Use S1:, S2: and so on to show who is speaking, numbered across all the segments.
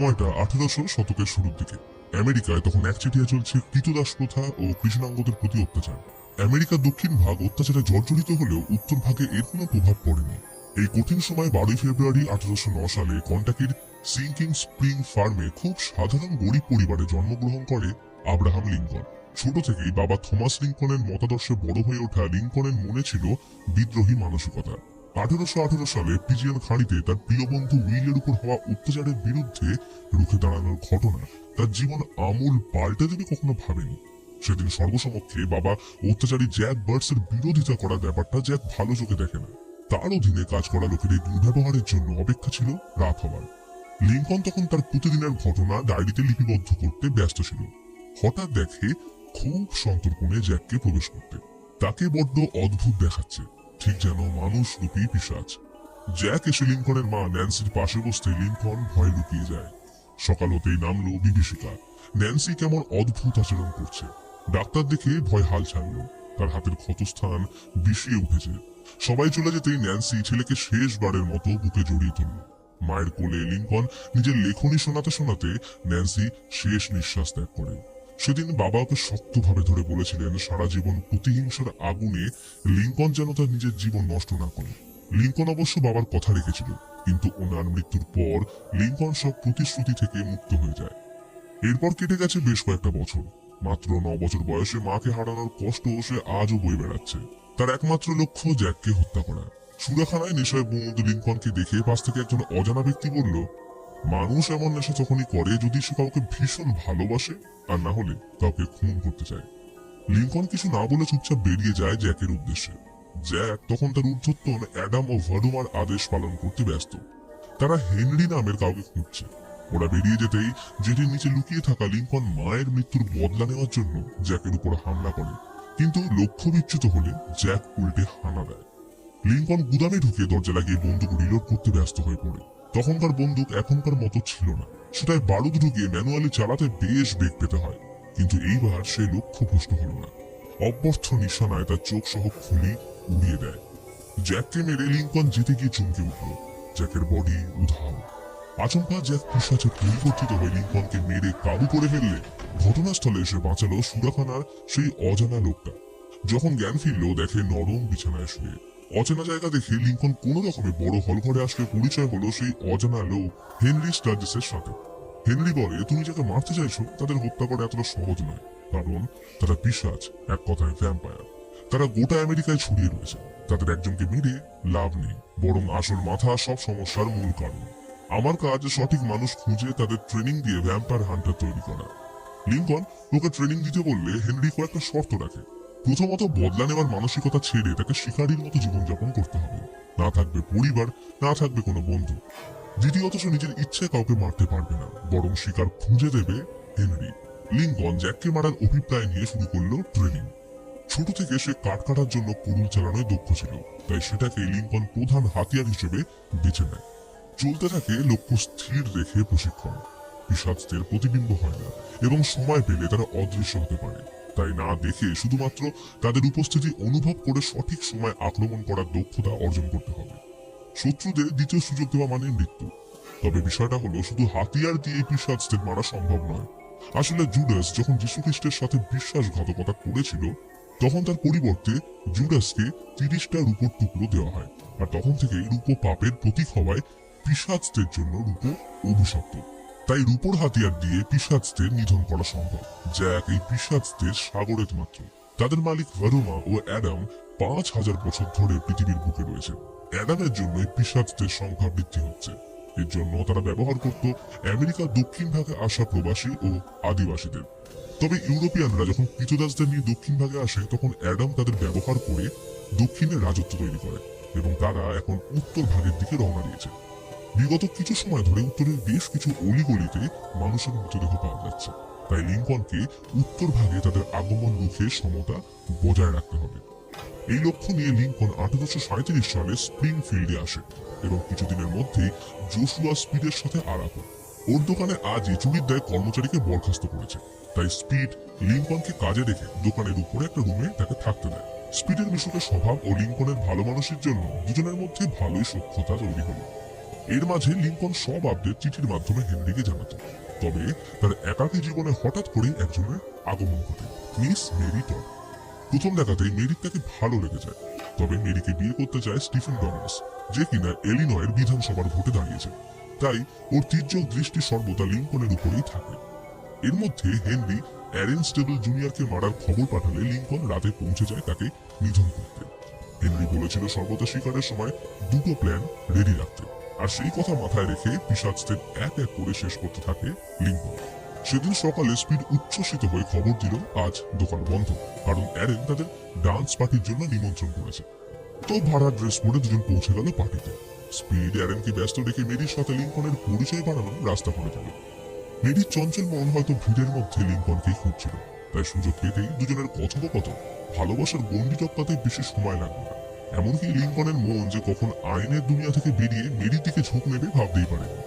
S1: সময়টা আঠেরোশো শতকের শুরুর দিকে। আমেরিকায় তখন একচেটিয়া চলছে কৃতদাস প্রথা ও কৃষ্ণাঙ্গদের প্রতি অত্যাচার। আমেরিকার দক্ষিণ ভাগ অত্যাচারে জর্জরিত হলেও উত্তর ভাগে এর কোনো প্রভাব পড়েনি। এই কঠিন সময় বারোই ফেব্রুয়ারি আঠারোশো সালে কন্টাকির সিঙ্কিং স্প্রিং ফার্মে খুব সাধারণ গরিব পরিবারে জন্মগ্রহণ করে আব্রাহাম লিঙ্কন। ছোট থেকেই বাবা থমাস লিঙ্কনের মতাদর্শে বড় হয়ে ওঠা লিঙ্কনের মনে ছিল বিদ্রোহী মানসিকতা। আঠারোশো আঠারো সালে পিজিয়ান খাঁড়িতে তার প্রিয় বন্ধু উইলের উপর হওয়া অত্যাচারের বিরুদ্ধে রুখে দাঁড়ানোর ঘটনা তার জীবন আমূল পাল্টে দেবে কখনো ভাবেনি সেদিন সর্বসমক্ষে বাবা অত্যাচারী জ্যাক বার্ডসের বিরোধিতা করার ব্যাপারটা জ্যাক ভালো চোখে দেখে না। তার অধীনে কাজ করা লোকের এই দুর্ব্যবহারের জন্য অপেক্ষা ছিল রাত হবার লিঙ্কন তখন তার প্রতিদিনের ঘটনা ডায়েরিতে লিপিবদ্ধ করতে ব্যস্ত ছিল। হঠাৎ দেখে খুব সন্তর্পণে জ্যাককে প্রবেশ করতে। তাকে বড্ড অদ্ভুত দেখাচ্ছে। ঠিক যেন মানুষ রূপী পিসাজ জ্যাক এসে লিঙ্কনের মা ন্যান্সির পাশে বসতে লিঙ্কন ভয় লুকিয়ে যায়। সকাল হতেই নামলো বিভীষিকা। ন্যান্সি কেমন অদ্ভুত আচরণ করছে। ডাক্তার দেখে ভয় হাল ছাড়ল। তার হাতের ক্ষতস্থান বিষিয়ে উঠেছে। সবাই চলে যেতেই ন্যান্সি ছেলেকে শেষবারের মতো বুকে জড়িয়ে ধরল। মায়ের কোলে লিঙ্কন নিজের লেখনী শোনাতে শোনাতে ন্যান্সি শেষ নিঃশ্বাস ত্যাগ করে। সেদিন বাবা ওকে শক্তভাবে ধরে বলেছিলেন, সারা জীবন প্রতিহিংসার আগুনে লিঙ্কন যেন তার নিজের জীবন নষ্ট না করে। লিঙ্কন অবশ্য বাবার কথা রেখেছিল, কিন্তু ওনার মৃত্যুর পর লিঙ্কন সব প্রতিশ্রুতি থেকে মুক্ত হয়ে যায়। এরপর কেটে গেছে বেশ কয়েকটা বছর। মাত্র ন বছর বয়সে মাকে হারানোর কষ্ট সে আজও বয়ে বেড়াচ্ছে। তার একমাত্র লক্ষ্য জ্যাককে হত্যা করা। সুরাখানায় নেশায় বন্ধ লিঙ্কনকে দেখে পাশ থেকে একজন অজানা ব্যক্তি বলল মানুষ এমন নেশা তখনই করে, যদি সে কাউকে ভীষণ ভালোবাসে, আর না হলে কাউকে খুন করতে চায়। লিঙ্কন কিছু না বলে চুপচাপ বেরিয়ে যায় জ্যাকের উদ্দেশ্যে। জ্যাক তখন তার ঊর্ধ্বতন অ্যাডাম ও ভাডুমার আদেশ পালন করতে ব্যস্ত। তারা হেনরি নামের কাউকে খুঁজছে। ওরা বেরিয়ে যেতেই জেটির নিচে লুকিয়ে থাকা লিঙ্কন মায়ের মৃত্যুর বদলা নেওয়ার জন্য জ্যাকের উপর হামলা করে। কিন্তু লক্ষ্য বিচ্যুত হলে জ্যাক উল্টে হানা দেয়। লিঙ্কন গুদামে ঢুকে দরজা লাগিয়ে বন্দুক রিলোড করতে ব্যস্ত হয়ে পড়ে। তখনকার বন্দুক এখনকার মতো ছিল না। সেটায় বারুদ ঢুকিয়ে ম্যানুয়ালি চালাতে বেশ বেগ পেতে হয়। কিন্তু এইবার সে লক্ষ্য ভ্রষ্ট হল না। অব্যর্থ নিশানায় তার চোখ সহ খুলি উড়িয়ে দেয়। জ্যাককে মেরে লিঙ্কন যেতে গিয়ে চমকে উঠল। জ্যাকের বডি উধাও। আচমকা জ্যাক পিসাচে পরিবর্তিত হয়ে লিঙ্কনকে মেরে কাবু করে ফেললে ঘটনাস্থলে এসে বাঁচালো সুরাখানার সেই অজানা লোকটা। যখন জ্ঞান ফিরল, দেখে নরম বিছানায় শুয়ে। অচেনা জায়গা দেখে লিঙ্কন কোন রকমে বড় হল ঘরে আসলে পরিচয় হলো সেই অজানা লোক হেনরি স্টার্জিসের সাথে। হেনরি বলে, তুমি যাকে মারতে চাইছো, তাদের হত্যা করা এতটা সহজ নয়। কারণ তারা পিসাচ এক কথায় ভ্যাম্পায়ার তারা গোটা আমেরিকায় ছড়িয়ে রয়েছে। তাদের একজনকে মেরে লাভ নেই। বরং আসল মাথা সব সমস্যার মূল কারণ। আমার কাজ সঠিক মানুষ খুঁজে তাদের ট্রেনিং দিয়ে ভ্যাম্পায়ার হান্টার তৈরি করা। লিঙ্কন ওকে ট্রেনিং দিতে বললে হেনরি কয়েকটা শর্ত রাখে। প্রথমত বদলা নেওয়ার মানসিকতা ছেড়ে তাকে শিকারীর মতো জীবনযাপন করতে হবে। না থাকবে পরিবার, না থাকবে কোনো বন্ধু। দ্বিতীয়ত, সে নিজের ইচ্ছে কাউকে মারতে পারবে না, বরং শিকার খুঁজে দেবে হেনরি। লিঙ্কন জ্যাককে মারার অভিপ্রায় নিয়ে শুরু করল ট্রেনিং ছোট থেকে সে কাঠ কাটার জন্য কুড়ুল চালানোয় দক্ষ ছিল, তাই সেটাকে লিঙ্কন প্রধান হাতিয়ার হিসেবে বেছে নেয়। চলতে থাকে লক্ষ্য স্থির রেখে প্রশিক্ষণ। পিসাচদের প্রতিবিম্ব হয় না, এবং সময় পেলে তারা অদৃশ্য হতে পারে। তাই না দেখে শুধুমাত্র তাদের উপস্থিতি অনুভব করে সঠিক সময় আক্রমণ করার দক্ষতা অর্জন করতে হবে। শত্রুদের দ্বিতীয় সুযোগ দেওয়া মানে মৃত্যু। তবে বিষয়টা হলো, শুধু হাতিয়ার দিয়ে পিসাচদের মারা সম্ভব নয়। আসলে জুডাস যখন যীশুখ্রিস্টের সাথে বিশ্বাসঘাতকতা করেছিল, তখন তার পরিবর্তে জুডাসকে তিরিশটা রূপোর টুকরো দেওয়া হয়। আর তখন থেকেই রূপ পাপের প্রতীক হওয়ায় পিসাচদের জন্য রূপ অভিশপ্ত। তাই রূপোর হাতিয়ার দিয়ে পিসাচদের নিধন করা সম্ভব। জ্যাক এই পিসাচদের সাগরের মাত্র। তাদের মালিক ভারুমা ও অ্যাডাম পাঁচ হাজার বছর ধরে পৃথিবীর বুকে রয়েছে। অ্যাডামের জন্য পিসাচদের সংখ্যা বৃদ্ধি হচ্ছে। এর জন্য তারা ব্যবহার করত আমেরিকার দক্ষিণ ভাগে আসা প্রবাসী ও আদিবাসীদের। তবে ইউরোপিয়ানরা যখন কৃতদাসদের নিয়ে দক্ষিণ ভাগে আসে, তখন অ্যাডাম তাদের ব্যবহার করে দক্ষিণে রাজত্ব তৈরি করে এবং তারা এখন উত্তর ভাগের দিকে রওনা দিয়েছে। বিগত কিছু সময় ধরে উত্তরের বেশ কিছু অলিগলিতে মানুষের মৃতদেহ পাওয়া যাচ্ছে। তাই লিঙ্কনকে উত্তর ভাগে তাদের আগমন রুখে সমতা বজায় রাখতে হবে। এই লক্ষ্য নিয়ে লিঙ্কন আঠারোশো সাঁত্রিশ সালে স্প্রিংফিল্ডে আসে এবং কিছুদিনের মধ্যেই জোশুয়া স্পিডের সাথে আলাপ হয়। ওর দোকানে আজই চুরির দায় কর্মচারীকে বরখাস্ত করেছে। তাই স্পিড লিঙ্কনকে কাজে রেখে দোকানের উপরে একটা রুমে তাকে থাকতে দেয়। স্পিডের মিশুকের স্বভাব ও লিঙ্কনের ভালো মানুষের জন্য দুজনের মধ্যে ভালোই সক্ষতা তৈরি হলো। এর মাঝে লিঙ্কন সব আপডেট চিঠির মাধ্যমে হেনরিকে জানাতো। তবে তার একাকী জীবনে হঠাৎ করেই একজনের আগমন ঘটে, মিস মেরি টড প্রথম দেখাতেই মেরির তাকে ভালো লেগে যায়। তবে মেরিকে বিয়ে করতে চায় স্টিফেন ডমিনাস, যে কিনা এলিনয়ের বিধানসভার ভোটে দাঁড়িয়েছে। তাই ওর তীর্যক দৃষ্টি সর্বদা লিঙ্কনের উপরেই থাকে। এর মধ্যে হেনরি অ্যারেন স্টেবল জুনিয়রকে মারার খবর পাঠালে লিঙ্কন রাতে পৌঁছে যায় তাকে নিধন করতে। হেনরি বলেছিল সর্বদা শিকারের সময় দুটো প্ল্যান রেডি রাখতে। আর সেই কথা মাথায় রেখে পিসাজদের এক এক করে শেষ করতে থাকে লিঙ্কন সেদিন সকালে স্পিড উচ্ছ্বসিত হয়ে খবর দিল, আজ দোকান বন্ধ। কারণ অ্যারেন তাদের ডান্স পার্টির জন্য নিমন্ত্রণ করেছে। তো ভাড়া ড্রেস পরে দুজন পৌঁছে গেল পার্টিতে। স্পিড অ্যারেনকে ব্যস্ত রেখে মেরির সাথে লিঙ্কনের পরিচয় বাড়ানো রাস্তা করে দিল। মেরির চঞ্চল মন হয়তো ভিড়ের মধ্যে লিঙ্কনকেই খুঁজছিল। তাই সুযোগ পেতেই দুজনের কথোপকথন, ভালোবাসার গণ্ডি টপকাতে বেশি সময় লাগবে না এমনকি লিঙ্কনের মন যে কখন আইনের দুনিয়া থেকে বেরিয়ে মেরির দিকে ঝোঁক নেবে ভাবতেই পারেনি।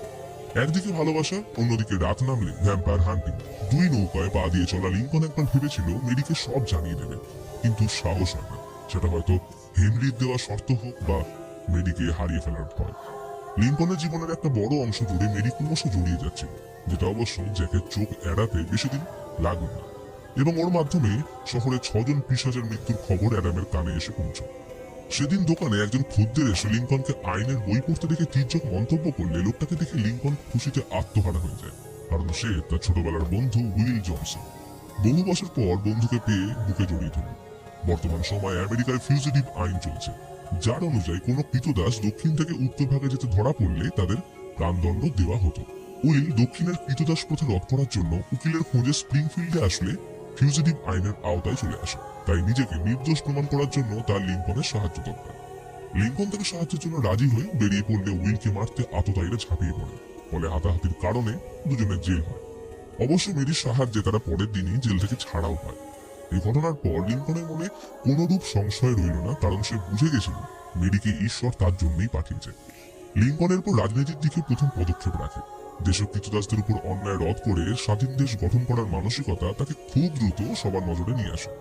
S1: একদিকে ভালোবাসা, অন্যদিকে রাত নামলে ভ্যাম্পায়ার হান্টিং। দুই নৌকায় পা দিয়ে চলা লিঙ্কন একবার ভেবেছিল মেরিকে সব জানিয়ে দেবে, কিন্তু সাহস হয় না। সেটা হয়তো হেনরির দেওয়া শর্ত হোক বা মেরিকে হারিয়ে ফেলার ভয়। লিঙ্কনের জীবনের একটা বড় অংশ জুড়ে মেরি ক্রমশ জড়িয়ে যাচ্ছে, যেটা অবশ্য জ্যাকের চোখ এড়াতে বেশি দিন লাগবে না। এবং ওর মাধ্যমে শহরে ছজন পিসাজের মৃত্যুর খবর অ্যাডামের কানে এসে পৌঁছায় সেদিন দোকানে একজন খদ্দের এসে লিঙ্কনকে আইনের বই পড়তে দেখে তীর্যক মন্তব্য করলে লোকটাকে দেখে লিঙ্কন খুশিতে আত্মহারা হয়ে যায়, কারণ সে তার ছোটবেলার বন্ধু উইল জনসন। বহু বছর পর বন্ধুকে পেয়ে বুকে জড়িয়ে ধরল। বর্তমান সময়ে আমেরিকায় ফিউজিটিভ আইন চলছে। যার অনুযায়ী কোনো কৃতদাস দক্ষিণ থেকে উত্তর ভাগে যেতে ধরা পড়লে তাদের প্রাণদণ্ড দেওয়া হতো। উইল দক্ষিণের কৃতদাস প্রথা রদ করার জন্য উকিলের খোঁজে স্প্রিংফিল্ডে আসলে ফিউজিটিভ আইনের আওতায় চলে আসে। তাই নিজেকে নির্দোষ প্রমাণ করার জন্য তার লিঙ্কনের সাহায্য দরকার। লিঙ্কন তাকে সাহায্যের জন্য রাজি হয়ে বেরিয়ে পড়লে উইলকে মারতে আততায়ীরা ঝাঁপিয়ে পড়ে, ফলে হাতাহাতির কারণে দুজনের জেল হয়। অবশ্য মেরির সাহায্যে তারা পরের দিনই জেল থেকে ছাড়াও হয়। এই ঘটনার পর লিঙ্কনের মনে কোনরূপ সংশয় রইল না, কারণ সে বুঝে গেছিল মেরিকে ঈশ্বর তার জন্যই পাঠিয়েছে। লিঙ্কনের পর রাজনীতির দিকে প্রথম পদক্ষেপ রাখে। দেশের কৃতদাসদের উপর অন্যায় রদ করে স্বাধীন দেশ গঠন করার মানসিকতা তাকে খুব দ্রুত সবার নজরে নিয়ে আসে।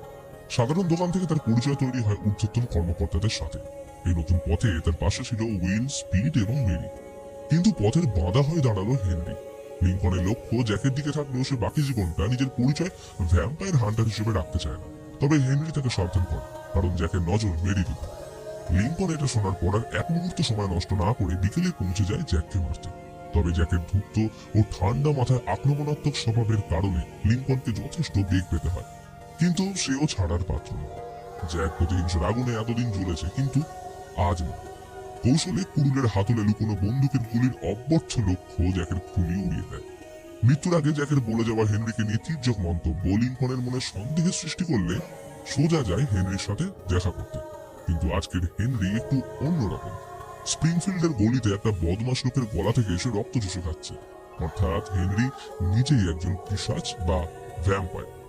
S1: সাধারণ দোকান থেকে তার পরিচয় তৈরি হয় ঊর্ধ্বতন কর্মকর্তাদের সাথে। এই নতুন পথে তার পাশে ছিল উইল স্পিড এবং মেরি। কিন্তু পথের বাধা হয়ে দাঁড়াল হেনরি। লিঙ্কনের লক্ষ্য জ্যাকের দিকে থাকলেও সে বাকি জীবনটা নিজের পরিচয় ভ্যাম্পায়ার হান্টার হিসেবে রাখতে চায় না। তবে হেনরি তাকে সাবধান করে, কারণ জ্যাকের নজর মেরির উপর লিঙ্কন এটা শোনার পর আর এক মুহূর্ত সময় নষ্ট না করে বিকেলে পৌঁছে যায় জ্যাককে মারতে। তবে জ্যাকের ধূর্ত ও ঠান্ডা মাথায় আক্রমণাত্মক স্বভাবের কারণে লিঙ্কনকে যথেষ্ট বেগ পেতে হয়। কিন্তু সেও ছাড়ার পাত্র। জ্যাক প্রতিহিংসার আগুনে এতদিন জ্বলেছে, কিন্তু আজ না। কৌশলে কুরুলের হাতলে লুকোনো বন্দুকের গুলির অব্যর্থ লক্ষ্য জ্যাকের খুলি উড়িয়ে দেয়। মৃত্যুর আগে জ্যাকের বলে যাওয়া হেনরিকে নিয়ে তীর্যক মন্তব্য লিঙ্কনের মনে সন্দেহের সৃষ্টি করলে সোজা যায় হেনরির সাথে দেখা করতে। কিন্তু আজকের হেনরি একটু অন্যরকম। স্প্রিংফিল্ডের গলিতে একটা বদমাস লোকের গলা থেকে এসে রক্ত চুষে খাচ্ছে। অর্থাৎ হেনরি নিজেই একজন পিসাচ বা ভ্যাম্পায়ার।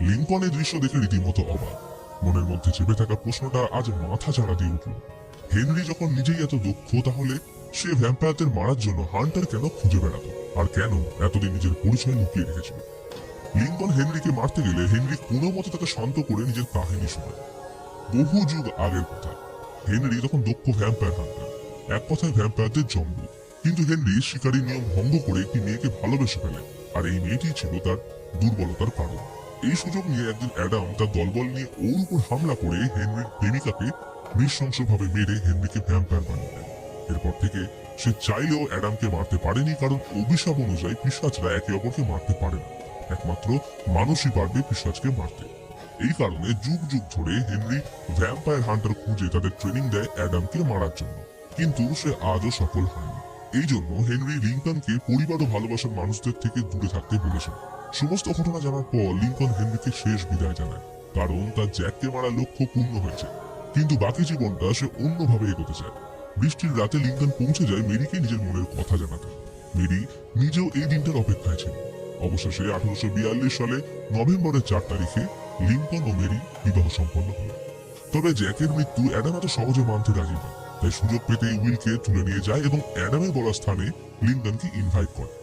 S1: লিঙ্কন এই দৃশ্য দেখে রীতিমতো অবাক। মনের মধ্যে চেপে থাকা প্রশ্নটা আজ মাথা চাড়া দিয়ে উঠল। হেনরি যখন নিজেই এত দক্ষ তাহলে সে ভ্যাম্পায়ারদের মারার জন্য হান্টার কেন খুঁজে বেড়াতো? আর কেন এতদিন নিজের পরিচয় লুকিয়ে রেখেছিল? লিঙ্কন হেনরিকে মারতে গেলে হেনরি কোনো মতে তাকে শান্ত করে নিজের কাহিনী শোনায়। বহু যুগ আগের কথা। হেনরি তখন দক্ষ ভ্যাম্পায়ার হান্টার। এক কথায় ভ্যাম্পায়ারদের জন্ম কিন্তু হেনরি শিকারী নিয়ম ভঙ্গ করে একটি মেয়েকে ভালোবেসে ফেলে। আর এই মেয়েটি ছিল তার দুর্বলতার কারণ। এই সুযোগ নিয়ে একদিন অ্যাডাম তার দলবল নিয়ে ওর উপর হামলা করে হেনরির প্রেমিকাকে নৃশংসভাবে মেরে হেনরিকে ভ্যাম্পায়ার বানিয়ে দেয়। এরপর থেকে সে চাইলেও অ্যাডামকে মারতে পারেনি, কারণ অভিশাপ অনুযায়ী পিসাচরা একে অপরকে মারতে পারে না। একমাত্র মানুষই পারবে পিসাচকে মারতে। এই কারণে যুগ যুগ ধরে হেনরি ভ্যাম্পায়ার হান্টার খুঁজে তাদের ট্রেনিং দেয় অ্যাডামকে মারার জন্য। কিন্তু সে আজও সফল হয়নি। এই জন্য হেনরি লিঙ্কনকে পরিবার ও ভালোবাসার মানুষদের থেকে দূরে থাকতে বলেছেন। সমস্ত ঘটনা জানার পর লিঙ্কন হেনরিকে শেষ বিদায় জানায়, কারণ তার জ্যাককে মারার লক্ষ্য পূর্ণ হয়েছে। কিন্তু বাকি জীবনটা সে অন্যভাবে এগোতে চায়। বৃষ্টির রাতে লিঙ্কন পৌঁছে যায় মেরিকে নিজের মনের কথা জানাতে। মেরি নিজেও এই দিনটার অপেক্ষায় ছিল। অবশেষে আঠারোশো বিয়াল্লিশ সালে নভেম্বরের চার তারিখে লিঙ্কন ও মেরি বিবাহ সম্পন্ন হল। তবে জ্যাকের মৃত্যু অ্যাডাম এত সহজে মানতে রাজি নয়। তাই সুযোগ পেতে উইলকে তুলে নিয়ে যায় এবং অ্যাডামের বলা স্থানে লিঙ্কনকে ইনভাইট করে।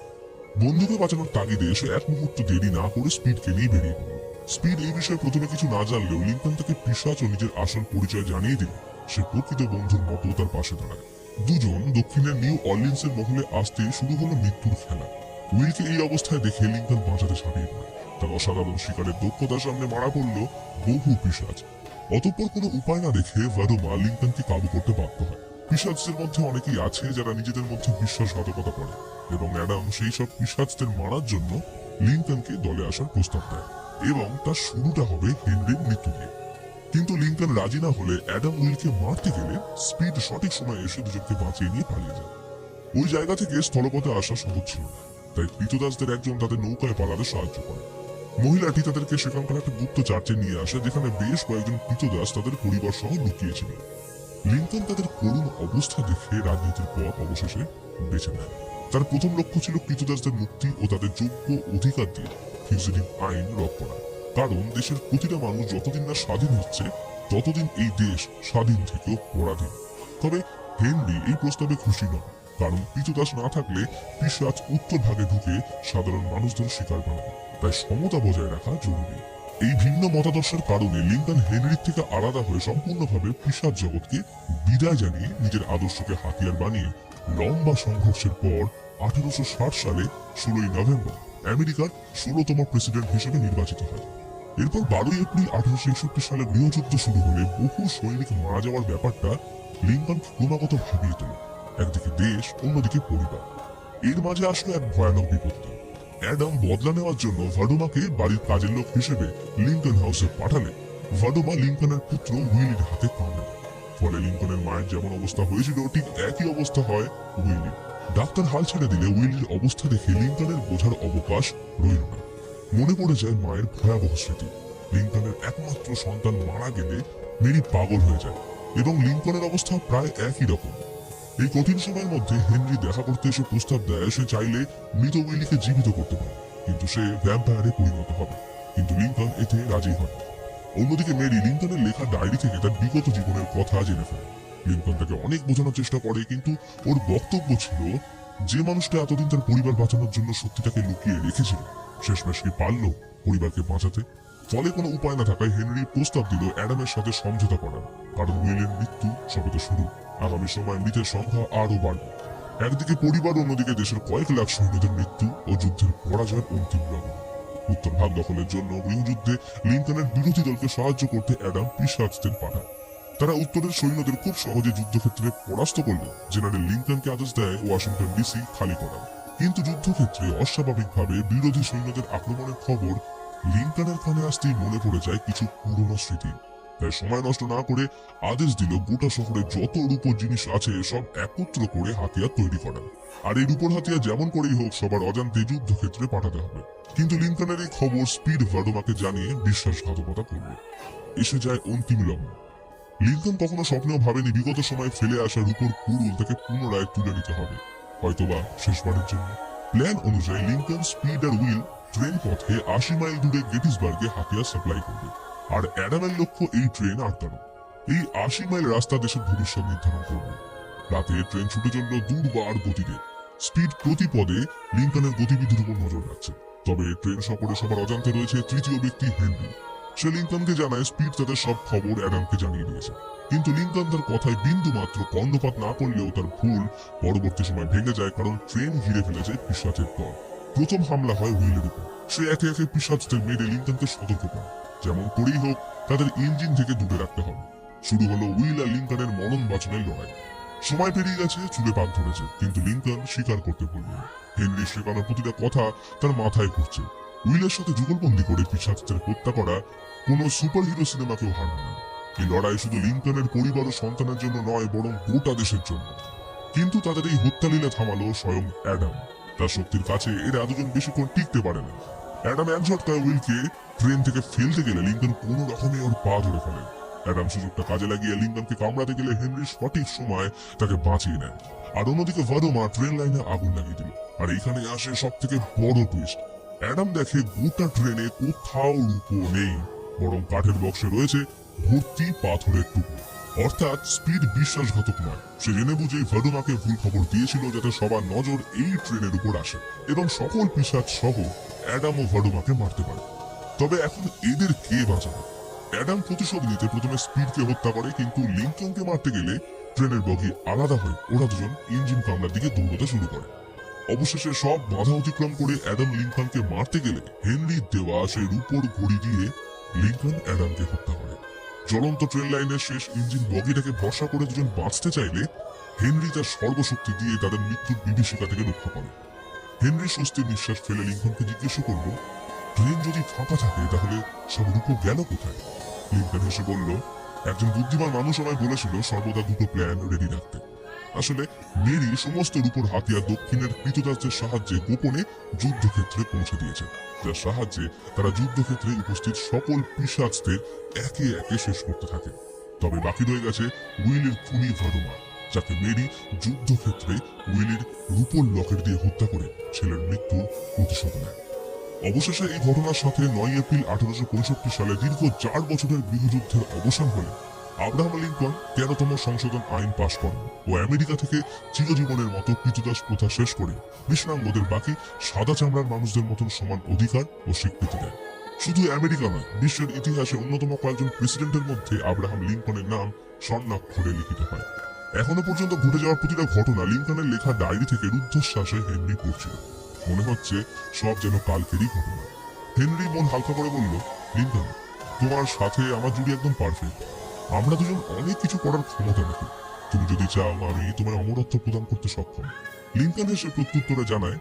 S1: বন্ধুকে বাঁচানোর তাগিদে সে এক মুহূর্ত দেরি না করে স্পিডকে নিয়ে বেরিয়ে পড়ল। স্পিড এই বিষয়ে প্রথমে কিছু না জানলেও লিঙ্কন তাকে পিসাচ ও নিজের আসল পরিচয় জানিয়ে দিল। সে প্রকৃত বন্ধুর মতো তার পাশে দাঁড়ায়। দুজন দক্ষিণের নিউ অর্লিন্সের মহলে আসতে শুরু হলো মৃত্যুর খেলা। উইলকে এই অবস্থায় দেখে লিঙ্কন বাঁচাতে ঝাঁপিয়ে পড়ে তার অসাধারণ শিকারের দক্ষতার সামনে মারা পড়ল বহু পিসাজ অতঃপর কোনো উপায় না দেখে ভারোমা লিঙ্কনকে কাবু করতে বাধ্য হয়। পিসাজদের মধ্যে অনেকেই আছে যারা নিজেদের মধ্যে বিশ্বাসঘাতকতা করে। এবং অ্যাডাম সেই সব পিসাজদের মারার জন্য লিঙ্কনকে দলে আসার প্রস্তাব দেয় এবং তার শুরুটা হবে হেনরির মৃত্যু দিয়ে কিন্তু লিঙ্কন রাজি না হলে অ্যাডাম উইলকে মারতে গেলে স্পিড সঠিক সময়ে এসে দুজনকে বাঁচিয়ে নিয়ে পালিয়ে যায়। ওই জায়গা থেকে স্থলপথে আসা সহজ ছিল। তাই কৃতদাসদের একজন তাদের নৌকায় পালাতে সাহায্য করে। মহিলাটি তাদেরকে সেখানকার একটা গুপ্ত চার্চে নিয়ে আসে, যেখানে বেশ কয়েকজন কৃতদাস তাদের পরিবার সহ লুকিয়েছিল। লিঙ্কন তাদের করুণ অবস্থা দেখে রাজনীতির পথ অবশেষে বেছে নেয়। তার প্রথম লক্ষ্য ছিল কৃতদাসদের মুক্তি ও তাদের যোগ্য অধিকার দিয়ে ফিউজিটিভ আইন রদ করা। কারণ দেশের প্রতিটা মানুষ যতদিন না স্বাধীন হচ্ছে, ততদিন এই দেশ স্বাধীন থেকেও পরাধীন। তবে হেনরি এই প্রস্তাবে খুশি নয় কারণ কৃতদাস না থাকলে পিসাচ উত্তর ভাগে ঢুকে সাধারণ মানুষদের শিকার বানাবে তাই সমতা বজায় রাখা জরুরি। এই ভিন্ন মতাদর্শের কারণে লিঙ্কন হেনরির থেকে আলাদা হয়ে সম্পূর্ণভাবে পিসাচ জগৎকে বিদায় জানিয়ে নিজের আদর্শকে হাতিয়ার বানিয়ে লম্বা সংঘর্ষের পর আঠারোশো সালে ষোলোই নভেম্বর আমেরিকার ষোলোতম প্রেসিডেন্ট হিসেবে নির্বাচিত হয়। এরপর বারোই এপ্রিল আঠারোশো একষট্টি সালে গৃহযুদ্ধ শুরু হলে বহু সৈনিক মারা যাওয়ার ব্যাপারটা লিঙ্কন ক্রমাগত ভাবিয়ে তোলে। একদিকে দেশ, অন্যদিকে পরিবার। এর মাঝে আসলো এক ভয়ানক বিপত্তি। অ্যাডাম বদলা নেওয়ার জন্য ভাডোমাকে বাড়ির কাজের লোক হিসেবে লিঙ্কন হাউসে পাঠালে ভাডোমা লিঙ্কনের পুত্র উইলির হাতে কামড়ে। ফলে লিঙ্কনের মায়ের যেমন অবস্থা হয়েছিল, ঠিক একই অবস্থা হয় উইলির। ডাক্তার হাল ছেড়ে দিলে উইলির অবস্থা দেখে লিঙ্কনের বোঝার অবকাশ রইল না। মনে পড়ে যায় মায়ের ভয়াবহ স্মৃতি। লিঙ্কনের একমাত্র সন্তান মারা গেলে মেরি পাগল হয়ে যায় এবং লিঙ্কনের অবস্থা প্রায় একই রকম। এই কঠিন সময়ের মধ্যে হেনরি দেখা করতে এসে প্রস্তাব দেয়, সে চাইলে মৃত উইলিকে জীবিত করতে পারে, কিন্তু সে ভ্যাম্পায়ারে পরিণত হবে। কিন্তু লিঙ্কন এতে রাজি হয় অন্যদিকে মেরি লিঙ্কনের লেখা ডায়েরি থেকে তার বিগত জীবনের কথা জেনে ফেলে। লিঙ্কন তাকে অনেক বোঝানোর চেষ্টা করে, কিন্তু ওর বক্তব্য ছিল যে মানুষটা এতদিন তার পরিবার বাঁচানোর জন্য সত্যিটাকে লুকিয়ে রেখেছিল, শেষমেশ কি পারল পরিবারকে বাঁচাতে। ফলে কোনো উপায় না থাকায় হেনরি প্রস্তাব দিল অ্যাডামের সাথে সমঝোতা করার, কারণ উইলের মৃত্যু সবে তো শুরু। আগামী সময় মৃতের সংখ্যা আরও বাড়বে। একদিকে পরিবার, অন্যদিকে দেশের কয়েক লাখ সৈন্যদের মৃত্যু ও যুদ্ধের পরাজয়ের অন্তিম লগ্ন। উত্তর ভাগ দখলের জন্য গৃহযুদ্ধে লিঙ্কনের বিরোধী দলকে সাহায্য করতে অ্যাডাম পিসার্চদের পাঠায়। তারা উত্তরের সৈন্যদের খুব সহজে যুদ্ধক্ষেত্রে পরাস্ত করলে। জেনারেল লিঙ্কনকে আদেশ দেয় ওয়াশিংটন ডিসি খালি করার কিন্তু যুদ্ধক্ষেত্রে অস্বাভাবিকভাবে বিরোধী সৈন্যদের আক্রমণের খবর লিঙ্কনের কানে আসতেই মনে পড়ে যায় কিছু পুরনো স্মৃতি। তাই সময় নষ্ট না করে আদেশ দিল গোটা শহরে যত রূপোর জিনিস আছে সব একত্র করে হাতিয়ার তৈরি করা। আর এই রূপোর হাতিয়ার যেমন করেই হোক, সবার অজান্তে যুদ্ধক্ষেত্রে পাঠাতে হবে। কিন্তু লিঙ্কনের এই খবর স্পিড ভার্ডোমাকে জানিয়ে বিশ্বাসঘাতকতা করবে। এসে যায় অন্তিম লগ্ন। লিঙ্কন কখনো স্বপ্নেও ভাবেনি বিগত সময়ে ফেলে আসা রূপোর কুড়ুল তাকে পুনরায় তুলে নিতে হবে, হয়তোবা শেষবারের জন্য। প্ল্যান অনুযায়ী লিঙ্কন স্পিড আর উইল ট্রেন পথে আশি মাইল দূরে গেটিসবার্গে হাতিয়ার সাপ্লাই করবে। আর অ্যাডামের লক্ষ্য এই ট্রেন আটকানো এই আশি মাইল রাস্তা দেশের ভবিষ্যৎ নির্ধারণ করবে। রাতে ট্রেন ছুটে চলল দুর্বার গতিতে। স্পিড প্রতি পদে লিঙ্কনের গতিবিধির উপর নজর রাখছে। তবে ট্রেন সফরে সবার অজান্তে রয়েছে তৃতীয় ব্যক্তি হেনরি সে লিঙ্কনকে জানায়, স্পিড তাদের সব খবর অ্যাডামকে জানিয়ে দিয়েছে। কিন্তু লিঙ্কন তার কথায় বিন্দু মাত্র কর্ণপাত না করলেও তার ভুল পরবর্তী সময় ভেঙে যায় কারণ ট্রেন ঘিরে ফেলেছে পিসাচের দল প্রথম হামলা হয় হুইলের উপর। সে একে একে পিসাচদের মেরে লিঙ্কনকে সতর্ক করে। যেমন করেই হোক, তাদের ইঞ্জিন থেকে দূরে রাখতে হবে। শুরু হলো উইল আর লিঙ্কনের মরণ বাঁচনের লড়াই। সময় পেরিয়ে গেছে, চুলে পাক ধরেছে, কিন্তু লিঙ্কন স্বীকার করতে পারল হেনরি শেখানোর প্রতিটা কথা তার মাথায় ঘুরছে। উইলের সাথে যুগলবন্দি করে পিসাচদের হত্যা করা কোনো সুপার হিরো সিনেমাকেও হারাবে না। এই লড়াই শুধু লিঙ্কনের পরিবার ও সন্তানের জন্য নয়, বরং গোটা দেশের জন্য। কিন্তু তাদের এই হত্যালীলা থামালো স্বয়ং অ্যাডাম। তার শক্তির কাছে এরা দুজন বেশিক্ষণ টিকতে পারে না। অ্যাডাম এক ঝটকায় উইলকে ট্রেন থেকে ফেলতে গেলে লিঙ্কন কোনো রকমে ওর পা ধরে ফেলে। অ্যাডাম সুযোগটা কাজে লাগিয়ে লিঙ্কনকে কামড়াতে গেলে হেনরি সঠিক সময় তাকে বাঁচিয়ে নেয়। আর অন্যদিকে ভারোমা ট্রেন লাইনে আগুন লাগিয়ে দিল। আর এখানে আসে সব থেকে বড় টুইস্ট অ্যাডাম দেখে গোটা ট্রেনে কোথাও রূপো নেই, বরং কাঠের বক্সে রয়েছে ভর্তি পাথরের টুকরো। অর্থাৎ স্পিড বিশ্বাসঘাতক নয়। সে জেনে বুঝে ভাডোমাকে ভুল খবর দিয়েছিল যাতে সবার নজর এই ট্রেনের উপর আসে, এবং সকল পিসাচ সহ অ্যাডাম ও ভাডোমাকে মারতে পারে। তবে এখন এদের কে বাঁচাবে? অ্যাডাম প্রতিশোধ নিতে প্রথমে স্পিডকে হত্যা করে, কিন্তু লিঙ্কনকে মারতে গেলে ট্রেনের বগি আলাদা হয়ে ওরা দুজন ইঞ্জিন কামলার দিকে দৌড়তে শুরু করে। অবশেষে সব বাধা অতিক্রম করে অ্যাডাম লিঙ্কনকে মারতে গেলে হেনরি দেওয়া সেই রূপোর ঘড়ি দিয়ে লিঙ্কন অ্যাডামকে হত্যা করে। জ্বলন্ত ট্রেন লাইনের শেষ ইঞ্জিন বগিটাকে ভরসা করে দুজন বাঁচতে চাইলে হেনরি তার সর্বশক্তি দিয়ে তাদের মৃত্যুর বিভীষিকা থেকে রক্ষা করে। হেনরি স্বস্তির নিঃশ্বাস ফেলে লিঙ্কনকে জিজ্ঞেস করল, ট্রেন যদি ফাঁকা থাকে, তাহলে সব রূপো গেল কোথায়? লিঙ্কন হেসে বলল, একজন বুদ্ধিমান মানুষ আমায় বলেছিল সর্বদা দুটো প্ল্যান রেডি রাখতে। আসলে মেরি সমস্ত রূপর হাতিয়ার দক্ষিণের কৃতদাসদের সাহায্যে গোপনে যুদ্ধক্ষেত্রে পৌঁছে দিয়েছে। যার সাহায্যে তারা যুদ্ধক্ষেত্রে উপস্থিত সকল পিসাজদের একে একে শেষ করতে থাকে। তবে বাকি রয়ে গেছে উইলের খুনি ঘটনা যাকে মেরি যুদ্ধক্ষেত্রে উইলের রূপর লকেট দিয়ে হত্যা করে ছেলের মৃত্যুর প্রতিশোধ নেয়। অবশেষে এই ঘটনার সাথে নয় এপ্রিল আঠারোশো পঁয়ষট্টি সালে দীর্ঘ চার বছরের গৃহযুদ্ধের অবসান হলে আব্রাহাম লিঙ্কন তেরোতম সংশোধন আইন পাশ করেন ও আমেরিকা থেকে চিরজীবনের মতো কৃতদাস প্রথা শেষ করে কৃষ্ণাঙ্গদের বাকি সাদা চামড়ার মানুষদের মতন সমান অধিকার ও স্বীকৃতি দেয় শুধু আমেরিকা নয়, বিশ্বের ইতিহাসে অন্যতম কয়েকজন প্রেসিডেন্টের মধ্যে আব্রাহাম লিঙ্কনের নাম স্বর্ণাক্ষরে লিখিত হয়। এখনও পর্যন্ত ঘটে যাওয়ার প্রতিটা ঘটনা লিঙ্কনের লেখা ডায়েরি থেকে রুদ্ধশ্বাসে হেনরি পড়ছিল। মনে হচ্ছে সব যেন কালকেরই ঘটনা। হেনরি মন হালকা করে বলল, লিঙ্কন, তোমার সাথে আমার জুড়ি একদম পারফেক্ট আমরা দুজন অনেক কিছু করার ক্ষমতা রাখি। তুমি যদি চাও আমি তোমার অমরত্ব প্রদান করতে সক্ষম। লিঙ্কন এসে প্রত্যুত্তরে জানায়,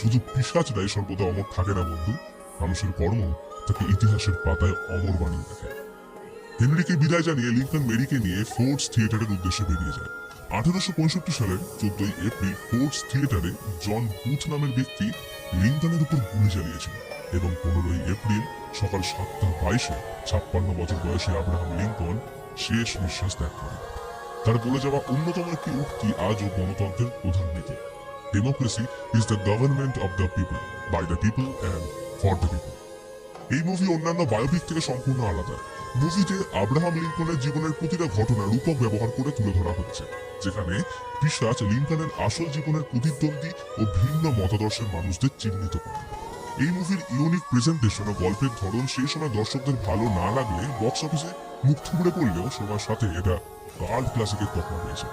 S1: শুধু পিসাচরাই সর্বদা অমর থাকে না, বন্ধু। মানুষের কর্ম তাকে ইতিহাসের পাতায় অমর বানিয়ে রাখে হেনরিকে বিদায় জানিয়ে লিঙ্কন মেরিকে নিয়ে ফোর্টস থিয়েটারের উদ্দেশ্যে বেরিয়ে যায়। আঠারোশো পঁয়ষট্টি সালের চোদ্দই এপ্রিল ফোর্টস থিয়েটারে জন বুথ নামের ব্যক্তি লিঙ্কনের উপর গুলি চালিয়েছিল এবং পনেরোই এপ্রিল সকাল সাতটা বাইশে ছাপ্পান্ন বছর বয়সী আব্রাহাম লিঙ্কন শেষ নিঃশ্বাস ত্যাগ করে। তার বলে যাওয়া অন্যতম একটি উক্তি আজও গণতন্ত্রের প্রধান নীতি। Democracy is the government of the people by the people and for the people এই মুভি অন্যান্য বায়োপিক থেকে সম্পূর্ণ আলাদা। মুভিতে আব্রাহাম লিঙ্কনের জীবনের প্রতিটা ঘটনা রূপক ব্যবহার করে তুলে ধরা হচ্ছে, যেখানে পিসাচ লিঙ্কনের আসল জীবনের প্রতিদ্বন্দ্বী ও ভিন্ন মতাদর্শের মানুষদের চিহ্নিত করে। এই মুভির ইউনিক প্রেজেন্টেশন ও গল্পের ধরন সেই সময় দর্শকদের ভালো না লাগলে বক্স অফিসে মুখ থুবড়ে পড়লেও সবার সাথে এটা কার্ড ক্লাসিকের তকমা পেয়েছে